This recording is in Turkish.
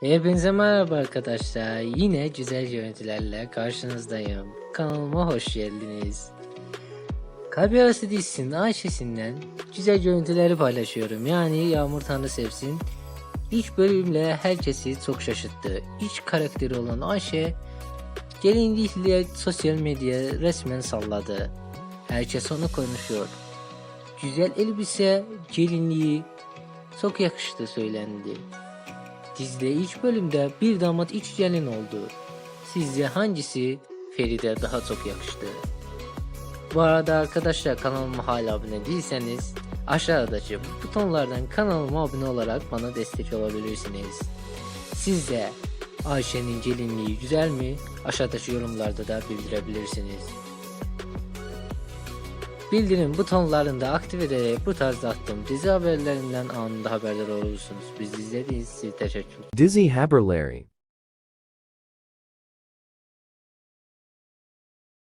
Hepinize merhaba arkadaşlar. Yine güzel görüntülerle karşınızdayım. Kanalıma hoş geldiniz. Kalbi Arası dizisinin Ayşe'sinden güzel görüntüleri paylaşıyorum. Yani Yağmur Tanrı Sevsin. İlk bölümle herkesi çok şaşırttı. İç karakteri olan Ayşe gelinlikle sosyal medya resmen salladı. Herkes onu konuşuyor. Güzel elbise, gelinliği çok yakıştı söylendi. Dizide ilk bölümde bir damat iç gelin oldu. Sizce hangisi Feride daha çok yakıştı? Bu arada arkadaşlar kanalıma hala abone değilseniz aşağıdaki butonlardan kanalıma abone olarak bana destek olabilirsiniz. Sizce Ayşe'nin gelinliği güzel mi? Aşağıdaki yorumlarda da bildirebilirsiniz. Bildirim butonlarını da aktif ederek bu tarzda attığım dizi haberlerinden anında haberdar olursunuz. Biz izlediğiniz için teşekkür Dizzy Haberlary